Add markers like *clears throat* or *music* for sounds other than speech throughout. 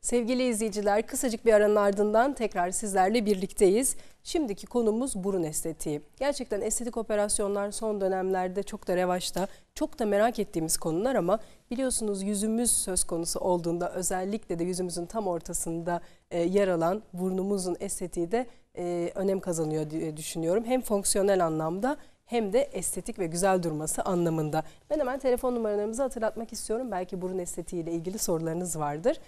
Sevgili izleyiciler kısacık bir aranın ardından tekrar sizlerle birlikteyiz. Şimdiki konumuz burun estetiği. Gerçekten estetik operasyonlar son dönemlerde çok da revaçta, çok da merak ettiğimiz konular ama biliyorsunuz yüzümüz söz konusu olduğunda özellikle de yüzümüzün tam ortasında e, yer alan burnumuzun estetiği de e, önem kazanıyor diye düşünüyorum. Hem fonksiyonel anlamda hem de estetik ve güzel durması anlamında. Ben hemen telefon numaralarımızı hatırlatmak istiyorum. Belki burun estetiği ile ilgili sorularınız vardır.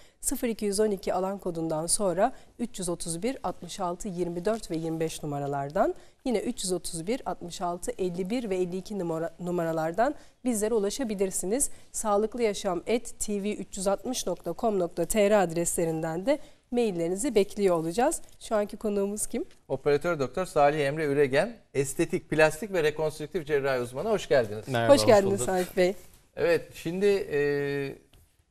0212 alan kodundan sonra 331 66 24 ve 25 numaralardan yine 331 66 51 ve 52 numara, numaralardan bizlere ulaşabilirsiniz. Sağlıklı Yaşam et tv360.com.tr adreslerinden de maillerinizi bekliyor olacağız. Şu anki konuğumuz kim? Operatör Doktor Salih Emre Üregen, estetik, plastik ve rekonstrüktif cerrahi uzmanı. Hoş geldiniz. Merhaba, Hoş geldiniz. Salih Bey. Evet, şimdi e,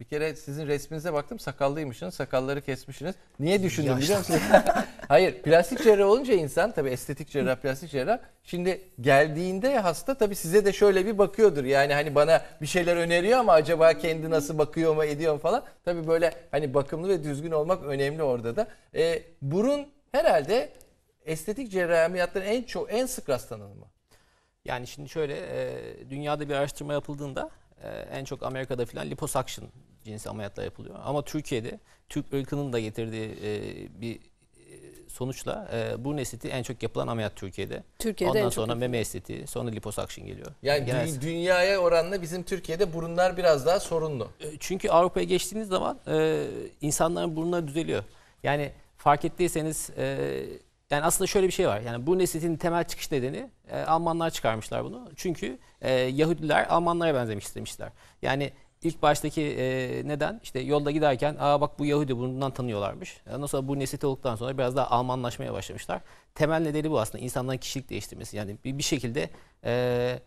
bir kere sizin resminize baktım. Sakallıymışsınız, sakalları kesmişsiniz. Niye düşündüm biliyor musunuz? *laughs* Hayır, plastik cerrah olunca insan, tabii estetik cerrah, plastik cerrah. Şimdi geldiğinde hasta tabii size de şöyle bir bakıyordur. Yani hani bana bir şeyler öneriyor ama acaba kendi nasıl bakıyor mu, ediyor mu falan. Tabii böyle hani bakımlı ve düzgün olmak önemli orada da. E, burun herhalde estetik cerrahi ameliyatların en çok en sık rastlanan mı? Yani şimdi şöyle e, dünyada bir araştırma yapıldığında e, en çok Amerika'da filan liposuction cinsi ameliyatlar yapılıyor. Ama Türkiye'de Türk ırkının da getirdiği e, bir e, sonuçla e, burun estetiği en çok yapılan ameliyat Türkiye'de. Türkiye'de Ondan en çok sonra meme estetiği, sonra liposuction geliyor. Yani Genel- dü- dünyaya oranla bizim Türkiye'de burunlar biraz daha sorunlu. E, Çünkü Avrupa'ya geçtiğiniz zaman e, insanların burunları düzeliyor. Yani fark ettiyseniz e, yani aslında şöyle bir şey var. Yani burun estetiğinin temel çıkış nedeni e, Almanlar çıkarmışlar bunu. Çünkü e, Yahudiler Almanlara benzemek istemişler. Yani ilk baştaki e, neden işte yolda giderken aa bak bu Yahudi bundan tanıyorlarmış. Ondan sonra burun estetiği olduktan sonra biraz daha Almanlaşmaya başlamışlar. Temel nedeni bu aslında insanların kişilik değiştirmesi. Yani bir, bir şekilde e,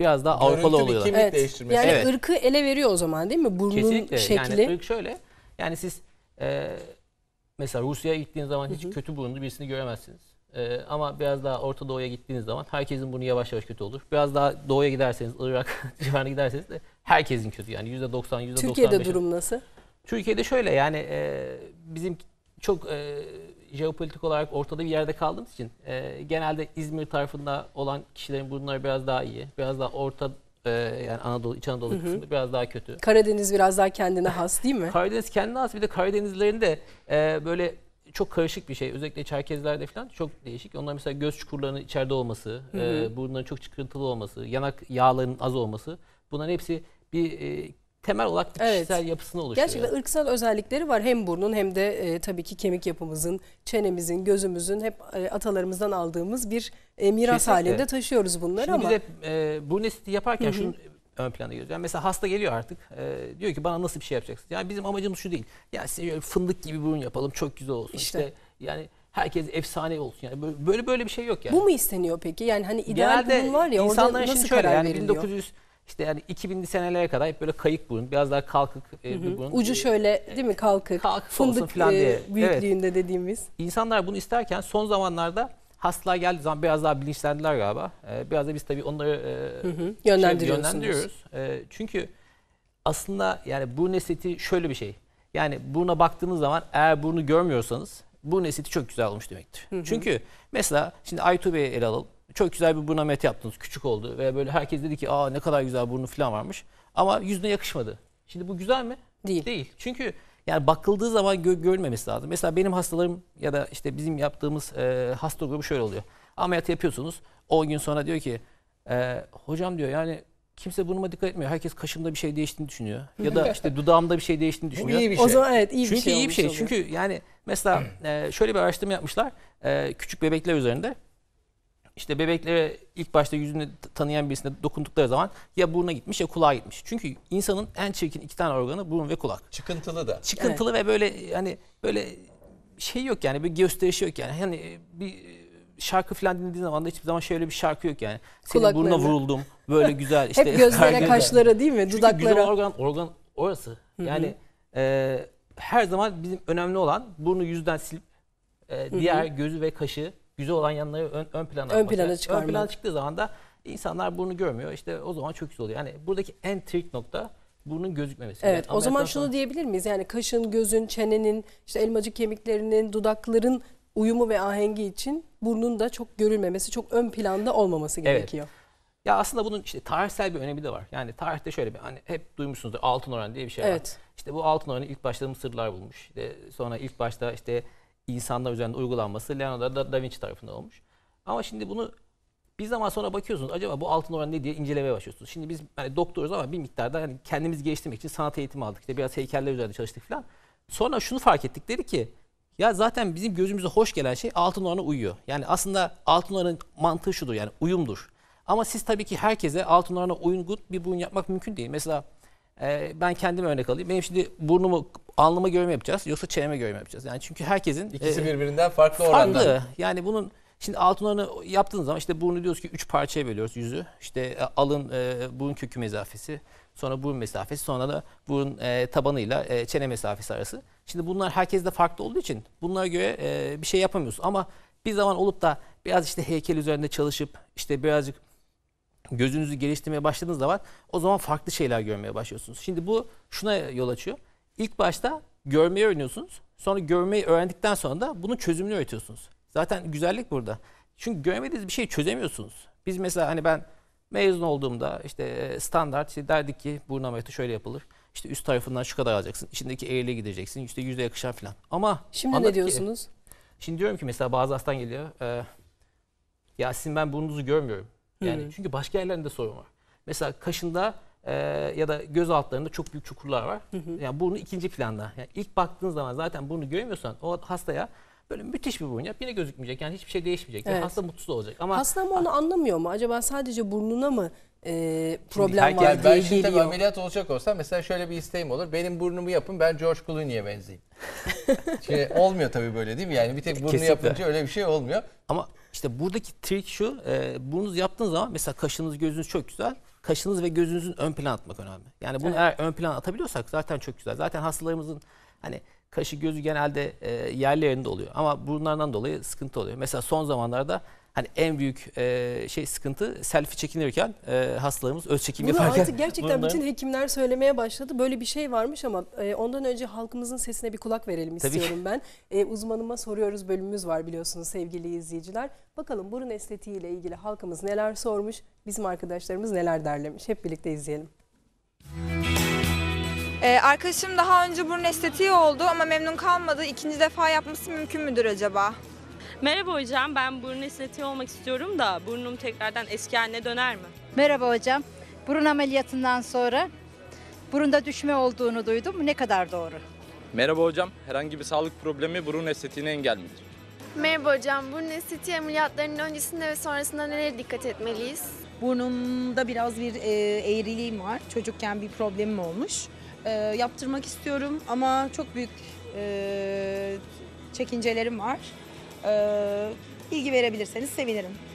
biraz daha Avrupalı Görüntü oluyorlar. kimlik Evet. değiştirmesi. Yani Evet. ırkı ele veriyor o zaman değil mi? Burnun Kesinlikle. şekli. Yani ırk şöyle. Yani siz e, mesela Rusya'ya gittiğiniz zaman hiç kötü burunlu birisini göremezsiniz. E, ama biraz daha Orta Doğu'ya gittiğiniz zaman herkesin burnu yavaş yavaş kötü olur. Biraz daha doğuya giderseniz, Irak *laughs* civarına giderseniz de herkesin kötü. Yani %90, %95. Türkiye'de durum nasıl? Türkiye'de şöyle yani e, bizim çok e, jeopolitik olarak ortada bir yerde kaldığımız için e, genelde İzmir tarafında olan kişilerin burunları biraz daha iyi. Biraz daha orta e, yani Anadolu, İç Anadolu kısmı biraz daha kötü. Karadeniz biraz daha kendine has değil mi? Karadeniz kendine has bir de Karadenizlerin de e, böyle çok karışık bir şey. Özellikle Çerkezlerde falan çok değişik. Onlar mesela göz çukurlarının içeride olması, e, burunların çok çıkıntılı olması, yanak yağlarının az olması. Bunların hepsi bir e, temel olarak bir Evet. kişisel yapısını oluşturuyor. Gerçekten ırksal özellikleri var hem burnun hem de e, tabii ki kemik yapımızın, çenemizin, gözümüzün hep e, atalarımızdan aldığımız bir e, miras Kesinlikle. halinde taşıyoruz bunları Şimdi ama biz hep e, burun estetiği yaparken şunu ön plana geliyoruz. Yani mesela hasta geliyor artık. e, diyor ki bana nasıl bir şey yapacaksın? Yani bizim amacımız şu değil. Ya size fındık gibi burun yapalım. Çok güzel olsun. İşte. İşte, yani herkes efsane olsun. Yani böyle böyle, böyle bir şey yok yani. bu mu isteniyor peki? Yani hani ideal Genelde burun var ya orada nasıl şöyle karar yani veriliyor? 1900 işte yani 2000'li senelere kadar hep böyle kayık burun, biraz daha kalkık e, bir burun. Ucu şöyle değil mi kalkık, Kalkık olsun fındık falan e, diye. büyüklüğünde dediğimiz. İnsanlar bunu isterken son zamanlarda hastalar geldiği zaman biraz daha bilinçlendiler galiba. E, biraz da biz tabii onları e, Hı hı, şöyle yönlendiriyorsunuz. yönlendiriyoruz. E, çünkü aslında yani burun estetiği şöyle bir şey. Yani buruna baktığınız zaman eğer burnu görmüyorsanız burun estetiği çok güzel olmuş demektir. Çünkü mesela şimdi Aytu Bey'i ele alalım. Çok güzel bir burun ameliyatı yaptınız. Küçük oldu ve böyle herkes dedi ki aa ne kadar güzel burnu falan varmış. Ama yüzüne yakışmadı. Şimdi bu güzel mi? Değil. Değil. Çünkü yani bakıldığı zaman gö- görülmemesi lazım. Mesela benim hastalarım ya da işte bizim yaptığımız e, hasta grubu şöyle oluyor. Ameliyat yapıyorsunuz. 10 gün sonra diyor ki e, hocam diyor yani kimse burnuma dikkat etmiyor. Herkes kaşımda bir şey değiştiğini düşünüyor. *laughs* Ya da işte dudağımda bir şey değiştiğini Bu düşünüyor. iyi bir şey. O zaman evet iyi bir Çünkü şey iyi bir şey. oluyor. Çünkü yani mesela *clears throat* e, şöyle bir araştırma yapmışlar. E, küçük bebekler üzerinde. İşte bebeklere ilk başta yüzünü tanıyan birisine dokundukları zaman ya buruna gitmiş ya kulağa gitmiş. Çünkü insanın en çirkin iki tane organı burun ve kulak. Çıkıntılı da. Çıkıntılı ve böyle hani böyle şey yok yani bir gösterişi yok yani. Hani bir şarkı falan dinlediğin zaman da hiçbir zaman şöyle bir şarkı yok yani. Senin burnuna Kulaklarına. vuruldum. Böyle güzel işte. Hep gözlere, kaşlara değil mi? Çünkü güzel Dudaklara. organ, organ orası. Yani e, her zaman bizim önemli olan burnu yüzden silip e, diğer gözü ve kaşı güzel olan yanları ön, ön plana Ön plana çıkarmak. Ön plana çıktığı zaman da insanlar burnu görmüyor. İşte o zaman çok güzel oluyor. Yani buradaki en trik nokta burnun gözükmemesi. Evet Yani o zaman şunu sonra- diyebilir miyiz? Yani kaşın, gözün, çenenin, işte elmacık kemiklerinin, dudakların uyumu ve ahengi için burnun da çok görülmemesi, çok ön planda olmaması Evet. gerekiyor. Ya aslında bunun işte tarihsel bir önemi de var. Yani tarihte şöyle bir hani hep duymuşsunuzdur altın oran diye bir şey var. Evet. İşte bu altın oranı ilk başta Mısırlılar bulmuş. İşte sonra ilk başta işte insanlar üzerinde uygulanması Leonardo da, da Vinci tarafından olmuş. Ama şimdi bunu bir zaman sonra bakıyorsunuz acaba bu altın oranı ne diye incelemeye başlıyorsunuz. Şimdi biz hani doktoruz ama bir miktarda hani kendimizi geliştirmek için sanat eğitimi aldık. İşte biraz heykeller üzerinde çalıştık falan. Sonra şunu fark ettik dedi ki ya zaten bizim gözümüze hoş gelen şey altın oranı uyuyor. Yani aslında altın oranın mantığı şudur yani uyumdur. Ama siz tabii ki herkese altın oranına uygun bir burun yapmak mümkün değil. Mesela e, ben kendime örnek alayım. Benim şimdi burnumu alnıma göre mi yapacağız yoksa çeneme göre mi yapacağız? Yani çünkü herkesin İkisi e, birbirinden farklı oranda. farklı. Yani bunun şimdi altın oranı yaptığınız zaman işte burnu diyoruz ki üç parçaya bölüyoruz yüzü. İşte e, alın e, burun kökü mesafesi, sonra burun mesafesi, sonra da burun e, tabanıyla e, çene mesafesi arası. Şimdi bunlar herkeste farklı olduğu için bunlara göre e, bir şey yapamıyoruz. Ama bir zaman olup da biraz işte heykel üzerinde çalışıp işte birazcık gözünüzü geliştirmeye başladığınız zaman o zaman farklı şeyler görmeye başlıyorsunuz. Şimdi bu şuna yol açıyor. İlk başta görmeyi öğreniyorsunuz. Sonra görmeyi öğrendikten sonra da bunun çözümünü öğretiyorsunuz. Zaten güzellik burada. Çünkü görmediğiniz bir şeyi çözemiyorsunuz. Biz mesela hani ben mezun olduğumda işte e, standart işte derdik ki burun ameliyatı şöyle yapılır. İşte üst tarafından şu kadar alacaksın. İçindeki eğriliğe gideceksin. İşte yüzde yakışan falan. Ama Şimdi ne ki- diyorsunuz? Şimdi diyorum ki mesela bazı hastan geliyor. e, ya sizin ben burnunuzu görmüyorum. Yani Hı. çünkü başka yerlerinde sorun var. Mesela kaşında e, ya da göz altlarında çok büyük çukurlar var. Yani burnu ikinci planda. Yani ilk baktığın zaman zaten burnu görmüyorsan o hastaya böyle müthiş bir burun yap yine gözükmeyecek. Yani hiçbir şey değişmeyecek. Yani Evet. hasta mutsuz olacak. Ama Hasta ama onu anlamıyor mu? Acaba sadece burnuna mı e, problem herkes- var Yani diye ben şimdi tabii geliyor? ameliyat olacak olsam mesela şöyle bir isteğim olur. Benim burnumu yapın ben George Clooney'e benzeyeyim. *laughs* Şimdi olmuyor tabii böyle değil mi? Yani bir tek burnu Kesinlikle. yapınca öyle bir şey olmuyor. Ama işte buradaki trik şu, e, burnunuzu yaptığınız zaman mesela kaşınız, gözünüz çok güzel. Kaşınız ve gözünüzün ön plan atmak önemli. Yani bunu Evet. eğer ön plan atabiliyorsak zaten çok güzel. Zaten hastalarımızın hani kaşı gözü genelde e, yerli yerinde oluyor. Ama burunlarından dolayı sıkıntı oluyor. Mesela son zamanlarda hani en büyük e, şey sıkıntı selfie çekinirken e, hastalarımız öz çekim Bunu yaparken artık gerçekten burunlarını- bütün hekimler söylemeye başladı. Böyle bir şey varmış ama e, ondan önce halkımızın sesine bir kulak verelim Tabii istiyorum ben. E, uzmanıma soruyoruz bölümümüz var biliyorsunuz sevgili izleyiciler. Bakalım burun estetiği ile ilgili halkımız neler sormuş, bizim arkadaşlarımız neler derlemiş. Hep birlikte izleyelim. Ee, arkadaşım daha önce burun estetiği oldu ama memnun kalmadı. İkinci defa yapması mümkün müdür acaba? Merhaba hocam, ben burun estetiği olmak istiyorum da burnum tekrardan eski haline döner mi? Merhaba hocam. Burun ameliyatından sonra burunda düşme olduğunu duydum. Ne kadar doğru? Merhaba hocam. Herhangi bir sağlık problemi burun estetiğine engel midir? Merhaba hocam. Burun estetiği ameliyatlarının öncesinde ve sonrasında nelere dikkat etmeliyiz? Burnumda biraz bir e, eğriliğim var. Çocukken bir problemim olmuş. E, yaptırmak istiyorum ama çok büyük e, çekincelerim var. E, bilgi verebilirseniz sevinirim.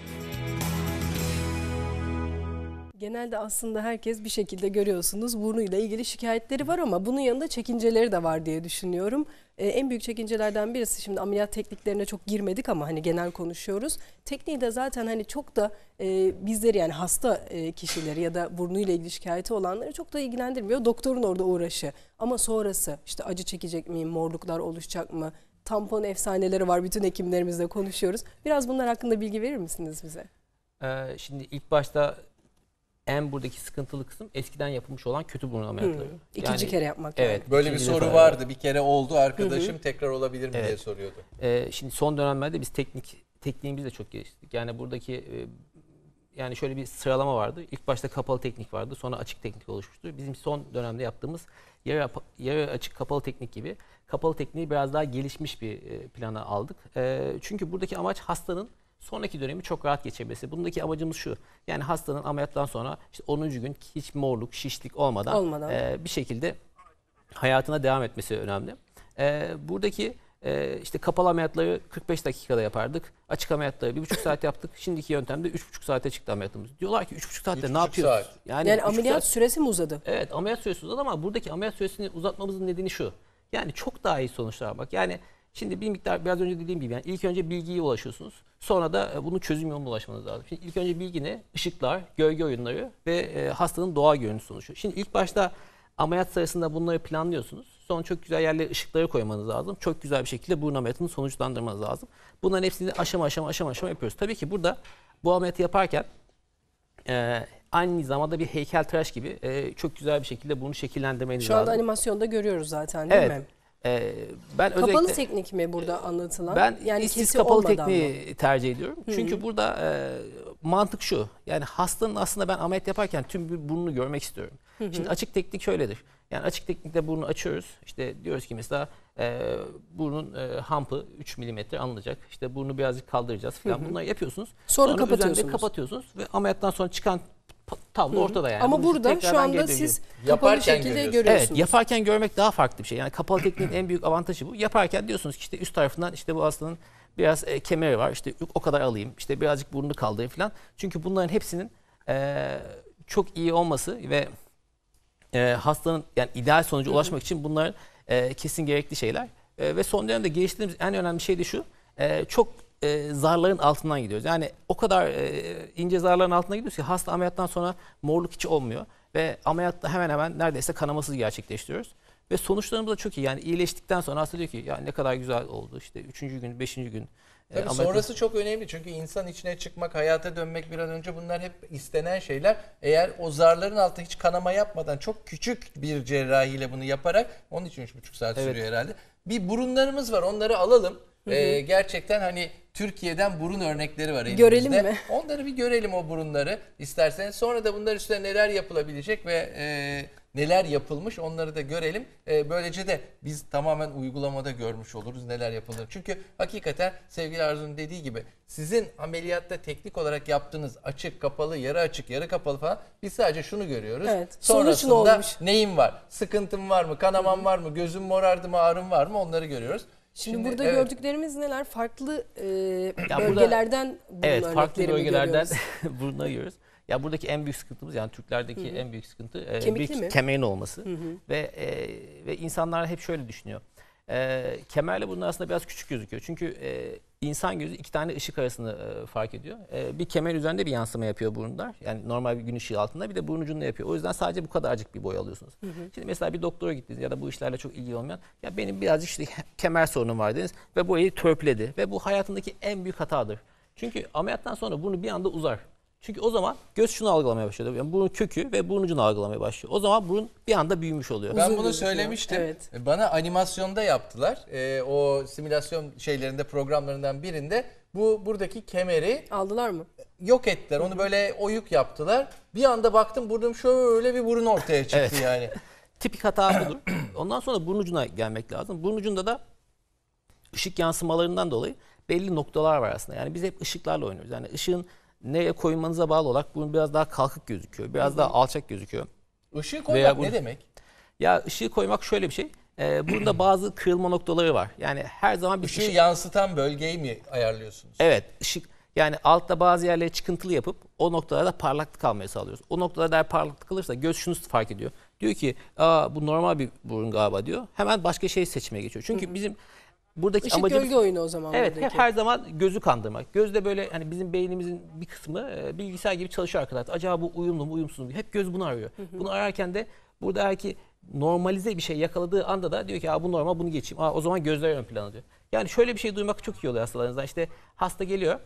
Genelde aslında herkes bir şekilde görüyorsunuz burnuyla ilgili şikayetleri var ama bunun yanında çekinceleri de var diye düşünüyorum. Ee, en büyük çekincelerden birisi şimdi ameliyat tekniklerine çok girmedik ama hani genel konuşuyoruz. Tekniği de zaten hani çok da e, bizleri yani hasta e, kişileri ya da burnuyla ilgili şikayeti olanları çok da ilgilendirmiyor. Doktorun orada uğraşı ama sonrası işte acı çekecek miyim, morluklar oluşacak mı? Tampon efsaneleri var bütün hekimlerimizle konuşuyoruz. Biraz bunlar hakkında bilgi verir misiniz bize? Ee, şimdi ilk başta en buradaki sıkıntılı kısım eskiden yapılmış olan kötü burun ameliyatları. Hmm, İkinci Yani- kere yapmak Evet. yani. Böyle bir soru vardı. Bir kere oldu arkadaşım tekrar olabilir mi diye Evet. soruyordu. Ee, şimdi son dönemlerde biz teknik tekniğimizi de çok geliştirdik. Yani buradaki e, yani şöyle bir sıralama vardı. İlk başta kapalı teknik vardı. Sonra açık teknik oluşmuştu. Bizim son dönemde yaptığımız yarı, yarı açık kapalı teknik gibi kapalı tekniği biraz daha gelişmiş bir e, plana aldık. E, çünkü buradaki amaç hastanın sonraki dönemi çok rahat geçebilmesi. Bundaki amacımız şu. Yani hastanın ameliyattan sonra işte 10. gün hiç morluk, şişlik olmadan, Olmadan. e, bir şekilde hayatına devam etmesi önemli. E, buradaki e, işte kapalı ameliyatları 45 dakikada yapardık. Açık ameliyatları 1,5 saat yaptık. Şimdiki yöntemde 3,5 saate çıktı ameliyatımız. Diyorlar ki 3,5 saatte Üç ne buçuk yapıyoruz? saat. Yani, Yani ameliyat saat- süresi mi uzadı? Evet ameliyat süresi uzadı ama buradaki ameliyat süresini uzatmamızın nedeni şu. Yani çok daha iyi sonuçlar bak. Yani şimdi bir miktar biraz önce dediğim gibi yani ilk önce bilgiye ulaşıyorsunuz. Sonra da e, bunun çözüm yoluna ulaşmanız lazım. Şimdi ilk önce bilgi ne? Işıklar, gölge oyunları ve e, hastanın doğa görüntüsü oluşuyor. Şimdi ilk başta Ameliyat sırasında bunları planlıyorsunuz. Sonra çok güzel yerlere ışıkları koymanız lazım. Çok güzel bir şekilde burun ameliyatını sonuçlandırmanız lazım. Bunların hepsini aşama aşama aşama aşama yapıyoruz. Tabii ki burada bu ameliyatı yaparken e, aynı zamanda bir heykeltıraş gibi e, çok güzel bir şekilde bunu şekillendirmeniz Şu anda lazım. animasyonda görüyoruz zaten değil Evet. mi? E, ben Kapalı teknik mi burada anlatılan? ben yani istis kapalı tekniği tercih ediyorum. Hı hı. Çünkü burada e, mantık şu. Yani hastanın aslında ben ameliyat yaparken tüm bir burnunu görmek istiyorum. Hı hı. Şimdi açık teknik şöyledir. Yani açık teknikte burnu açıyoruz. İşte diyoruz ki mesela e, burnun e, hampı 3 mm alınacak. İşte burnu birazcık kaldıracağız falan. Hı hı. Bunları yapıyorsunuz. Sonra üzerinde kapatıyorsunuz. kapatıyorsunuz ve ameliyattan sonra çıkan tablo ortada yani. Ama Bunu burada şu anda siz kapalı Yaparken şekilde görüyorsunuz. görüyorsunuz. Evet yaparken görmek daha farklı bir şey. Yani kapalı tekniğin en büyük avantajı bu. Yaparken diyorsunuz ki işte üst tarafından işte bu hastanın biraz e, kemeri var. İşte o kadar alayım. İşte birazcık burnunu kaldırayım falan. Çünkü bunların hepsinin e, çok iyi olması ve e, hastanın yani ideal sonuca ulaşmak için bunlar e, kesin gerekli şeyler. E, ve son dönemde geliştirdiğimiz en önemli şey de şu. e, çok e, zarların altından gidiyoruz. Yani o kadar e, ince zarların altına gidiyoruz ki hasta ameliyattan sonra morluk hiç olmuyor. Ve ameliyatta hemen hemen neredeyse kanamasız gerçekleştiriyoruz. Ve sonuçlarımız da çok iyi. Yani iyileştikten sonra hasta diyor ki ya ne kadar güzel oldu. İşte üçüncü gün, beşinci gün. e, Tabii ameliyattan- sonrası çok önemli çünkü insan içine çıkmak, hayata dönmek bir an önce bunlar hep istenen şeyler. Eğer o zarların altında hiç kanama yapmadan çok küçük bir cerrahiyle bunu yaparak onun için 3,5 saat Evet. sürüyor herhalde. Bir burunlarımız var onları alalım. Ee, gerçekten hani Türkiye'den burun örnekleri var elimizde. Görelim mi? Onları bir görelim o burunları isterseniz. Sonra da bunlar üstüne neler yapılabilecek ve e, neler yapılmış onları da görelim. E, böylece de biz tamamen uygulamada görmüş oluruz neler yapılır. Çünkü hakikaten sevgili Arzu'nun dediği gibi sizin ameliyatta teknik olarak yaptığınız açık, kapalı, yarı açık, yarı kapalı falan biz sadece şunu görüyoruz. Evet. Sonuç ne Sonrasında olmuş? neyim var? Sıkıntım var mı? Kanamam var mı? Gözüm morardı mı? Ağrım var mı? Onları görüyoruz. Şimdi, burada evet. gördüklerimiz neler? Farklı e, burada- bölgelerden burun Evet farklı bölgelerden burunları görüyoruz. *laughs* Ya buradaki en büyük sıkıntımız yani Türklerdeki en büyük sıkıntı e, Kemikli bir mi? kemerin olması Hı hı. ve e, ve insanlar hep şöyle düşünüyor. E, kemerle bunun aslında biraz küçük gözüküyor. Çünkü e, insan gözü iki tane ışık arasında e, fark ediyor. E, bir kemer üzerinde bir yansıma yapıyor burunlar. Yani normal bir gün ışığı altında bir de burun ucunda yapıyor. O yüzden sadece bu kadarcık bir boy alıyorsunuz. Şimdi mesela bir doktora gittiniz ya da bu işlerle çok ilgili olmayan ya benim birazcık işte kemer sorunum var dediniz ve boyayı törpüledi ve bu hayatındaki en büyük hatadır. Çünkü ameliyattan sonra burnu bir anda uzar. Çünkü o zaman göz şunu algılamaya başlıyor. Yani burun kökü ve burun ucunu algılamaya başlıyor. O zaman burun bir anda büyümüş oluyor. Ben Uzun bunu gözüküyor. söylemiştim. Evet. Bana animasyonda yaptılar. Ee, o simülasyon şeylerinde programlarından birinde bu buradaki kemeri Aldılar mı? yok ettiler. Onu böyle oyuk yaptılar. Bir anda baktım burnum şöyle bir burun ortaya çıktı Evet. yani. *laughs* Tipik hata budur. *clears throat* Ondan sonra burun ucuna gelmek lazım. Burun ucunda da ışık yansımalarından dolayı belli noktalar var aslında. Yani biz hep ışıklarla oynuyoruz. Yani ışığın nereye koymanıza bağlı olarak burun biraz daha kalkık gözüküyor. Biraz daha alçak gözüküyor. Işığı Veya koymak bu- ne demek? Ya ışığı koymak şöyle bir şey. Ee, burada *clears throat* bazı kırılma noktaları var. Yani her zaman bir Işığı ışık yansıtan bölgeyi mi ayarlıyorsunuz? Evet ışık yani altta bazı yerleri çıkıntılı yapıp o noktalarda parlaklık almaya sağlıyoruz. O noktalarda eğer parlaklık kalırsa göz şunu fark ediyor. Diyor ki Aa, bu normal bir burun galiba diyor. Hemen başka şey seçmeye geçiyor. Çünkü bizim buradaki Işık amacımız... gölge oyunu o zaman Evet hep buradaki. her zaman gözü kandırmak. Gözde böyle hani bizim beynimizin bir kısmı e, bilgisayar gibi çalışıyor arkadaşlar. Acaba bu uyumlu mu uyumsuz mu? Hep göz bunu arıyor. Bunu ararken de burada eğer ki normalize bir şey yakaladığı anda da diyor ki Aa, bu normal bunu geçeyim. Aa, o zaman gözler ön plana diyor. Yani şöyle bir şey duymak çok iyi oluyor hastalarınızdan. İşte hasta geliyor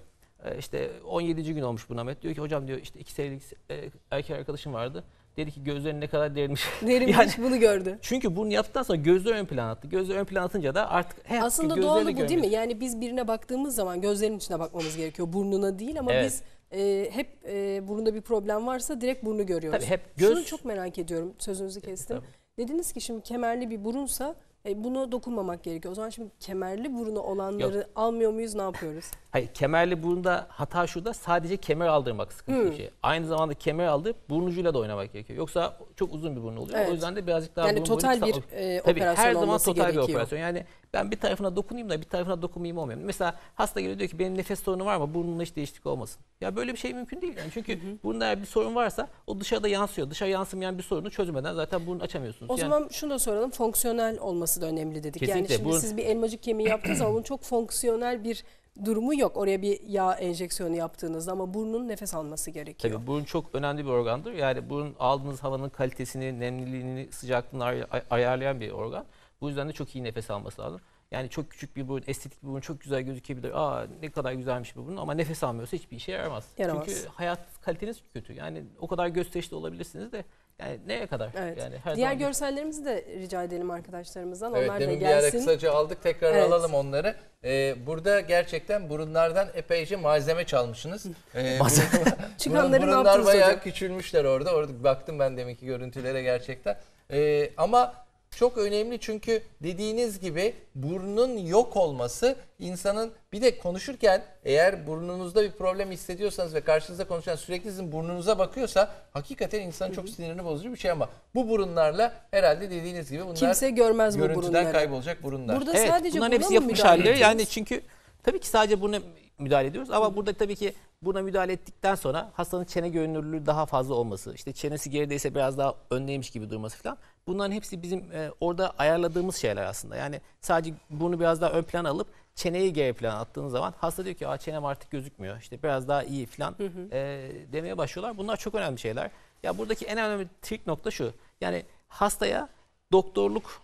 e, işte 17. gün olmuş bu Ahmet. Diyor ki hocam diyor işte iki senelik e, erkek arkadaşım vardı. Dedi ki gözlerin ne kadar derinmiş. *laughs* Derinmiş Yani- bunu gördü. çünkü bunu yaptıktan sonra gözler ön plana attı. Gözler ön plana atınca da artık hep Aslında doğalı bu değil mi? Yani biz birine baktığımız zaman gözlerinin içine bakmamız gerekiyor. Burnuna değil ama Evet. biz e, hep e, burunda bir problem varsa direkt burnu görüyoruz. Tabii hep göz- Şunu çok merak ediyorum. Sözünüzü kestim. Tabii. Dediniz ki şimdi kemerli bir burunsa e, bunu dokunmamak gerekiyor. O zaman şimdi kemerli burunu olanları almıyor muyuz? Ne yapıyoruz? *laughs* Hayır kemerli burunda hata şurada sadece kemer aldırmak sıkıntı Hmm. bir şey. Aynı zamanda kemer aldırıp burun ucuyla da oynamak gerekiyor. Yoksa çok uzun bir burun oluyor. Evet. O yüzden de birazcık daha Yani burun total kısa- bir, e, Tabii operasyon her zaman olması total bir gerekiyor. operasyon. Yani Ben bir tarafına dokunayım da bir tarafına dokunmayayım olmuyor. Mesela hasta geliyor diyor ki benim nefes sorunu var mı? Burnumda hiç değişiklik olmasın. Ya böyle bir şey mümkün değil. Yani çünkü burnunda eğer bir sorun varsa o dışarıda yansıyor. Dışarı yansımayan bir sorunu çözmeden zaten burnu açamıyorsunuz. O Yani- zaman şunu da soralım. Fonksiyonel olması da önemli dedik. yani Kesinlikle, şimdi bu- siz bir elmacık kemiği yaptığınız zaman bunun çok fonksiyonel bir durumu yok. Oraya bir yağ enjeksiyonu yaptığınızda ama burnun nefes alması gerekiyor. Tabii burun çok önemli bir organdır. Yani burun aldığınız havanın kalitesini, nemliliğini, sıcaklığını ay- ayarlayan bir organ. Bu yüzden de çok iyi nefes alması lazım. Yani çok küçük bir burun, estetik bir burun çok güzel gözükebilir. Aa ne kadar güzelmiş bir burun ama nefes almıyorsa hiçbir işe yaramaz. Yaramaz. Çünkü hayat kaliteniz kötü. Yani o kadar gösterişli olabilirsiniz de yani neye kadar? Evet. Yani her Diğer zaman görsellerimizi de rica edelim arkadaşlarımızdan. Evet Onlar da demin bir ara gelsin. kısaca aldık tekrar Evet. alalım onları. Ee, burada gerçekten burunlardan epeyce malzeme çalmışsınız. Ee, *laughs* Çıkanları ne burunlar yaptınız bayağı hocam? küçülmüşler orada. Orada baktım ben deminki görüntülere gerçekten. Ee, ama çok önemli çünkü dediğiniz gibi burnun yok olması insanın bir de konuşurken eğer burnunuzda bir problem hissediyorsanız ve karşınızda konuşan sürekli sizin burnunuza bakıyorsa hakikaten insanın çok sinirini bozucu bir şey ama bu burunlarla herhalde dediğiniz gibi bunlar Kimse görmez bu görüntüden burunları. kaybolacak burunlar. Burada Evet, sadece bunların buna hepsi mı yapılmış müdahale halleri. Yani çünkü tabii ki sadece buna müdahale ediyoruz ama burada tabii ki buna müdahale ettikten sonra hastanın çene görünürlüğü daha fazla olması, işte çenesi gerideyse biraz daha öndeymiş gibi durması falan. Bunların hepsi bizim e, orada ayarladığımız şeyler aslında. Yani sadece bunu biraz daha ön plana alıp çeneyi geri plana attığınız zaman hasta diyor ki Aa, çenem artık gözükmüyor. İşte biraz daha iyi falan e, demeye başlıyorlar. Bunlar çok önemli şeyler. Ya buradaki en önemli trik nokta şu. Yani hastaya doktorluk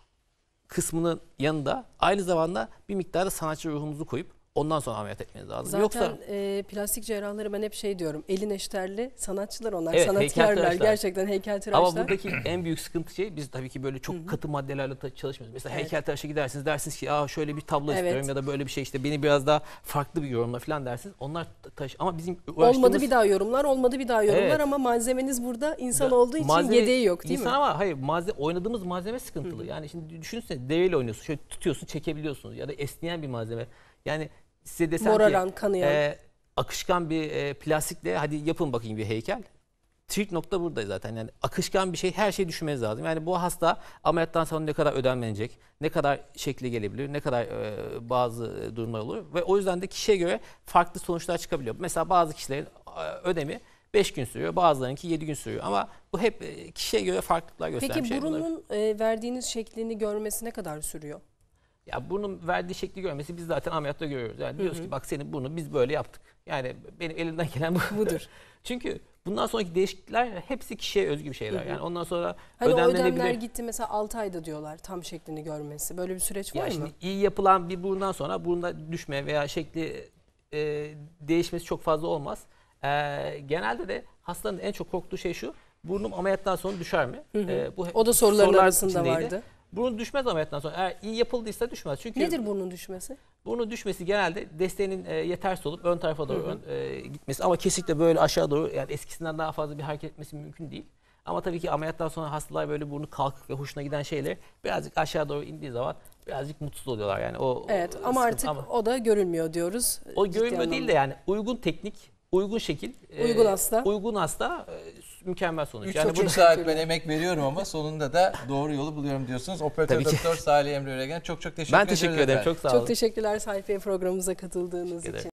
kısmının yanında aynı zamanda bir miktarda sanatçı ruhumuzu koyup ondan sonra ameliyat etmeniz lazım. Zaten Yoksa e, plastik cerrahları ben hep şey diyorum. Elin eşterli sanatçılar onlar. Evet, Sanatkarlar. Gerçekten heykeltıraşlar. ama buradaki *clears throat* en büyük sıkıntı şey biz tabii ki böyle çok katı maddelerle çalışmıyoruz. Mesela Evet. heykeltıraşa gidersiniz dersiniz ki Aa, şöyle bir tablo Evet. istiyorum ya da böyle bir şey işte beni biraz daha farklı bir yorumla falan dersiniz. Onlar ta- taş ama bizim Olmadı uğraştığımız- bir daha yorumlar, olmadı bir daha yorumlar Evet. ama malzemeniz burada insan Da- olduğu için malzeme- yedeği yok değil insan mi? ama hayır malzeme, oynadığımız malzeme sıkıntılı. Yani şimdi düşünsene deveyle oynuyorsun. Şöyle tutuyorsun çekebiliyorsunuz ya da esneyen bir malzeme. Yani size desem Moraran, ki kanayan. e, akışkan bir e, plastikle hadi yapın bakayım bir heykel. Trik nokta burada zaten yani akışkan bir şey her şeyi düşünmeniz lazım. Yani bu hasta ameliyattan sonra ne kadar ödenmenecek, ne kadar şekli gelebilir, ne kadar e, bazı durumlar olur ve o yüzden de kişiye göre farklı sonuçlar çıkabiliyor. Mesela bazı kişilerin e, ödemi 5 gün sürüyor, bazılarınki 7 gün sürüyor ama bu hep e, kişiye göre farklılıklar gösteren Peki bir şey. Bunlar- burunun e, verdiğiniz şeklini görmesi ne kadar sürüyor? Ya burnun verdiği şekli görmesi biz zaten ameliyatta görüyoruz. Yani diyoruz ki bak senin burnu biz böyle yaptık. Yani benim elimden gelen bu. Budur. *laughs* Çünkü bundan sonraki değişiklikler hepsi kişiye özgü bir şeyler. Yani ondan sonra Hani ödemlenebilir. ödemler gitti mesela 6 ayda diyorlar tam şeklini görmesi. Böyle bir süreç var Ya mı? şimdi iyi yapılan bir burundan sonra burunda düşme veya şekli e, değişmesi çok fazla olmaz. E, genelde de hastanın en çok korktuğu şey şu. Burnum ameliyattan sonra düşer mi? E, bu O da soruların sorular arasında içindeydi. vardı. Burun düşmez ameliyattan sonra. Eğer iyi yapıldıysa düşmez. Çünkü Nedir burnun düşmesi? Burnun düşmesi genelde desteğinin e, yetersiz olup ön tarafa doğru ön, e, gitmesi ama kesinlikle böyle aşağı doğru yani eskisinden daha fazla bir hareket etmesi mümkün değil. Ama tabii ki ameliyattan sonra hastalar böyle burnu kalkık ve hoşuna giden şeyler birazcık aşağı doğru indiği zaman birazcık mutsuz oluyorlar yani o Evet o ama artık o da görülmüyor diyoruz. o ciddi görünmüyor değil de anlamda. yani uygun teknik, uygun şekil, e, Uygun hasta. uygun hasta e, mükemmel sonuç. Üç yani buçuk burada- saat ben emek veriyorum ama sonunda da doğru yolu buluyorum diyorsunuz. Operatör Tabii ki. doktor Salih Emre Öregen çok çok teşekkür ben ederiz teşekkür ederim. efendim. Çok sağ olun. Çok teşekkürler Sayfiye programımıza katıldığınız ederim. için.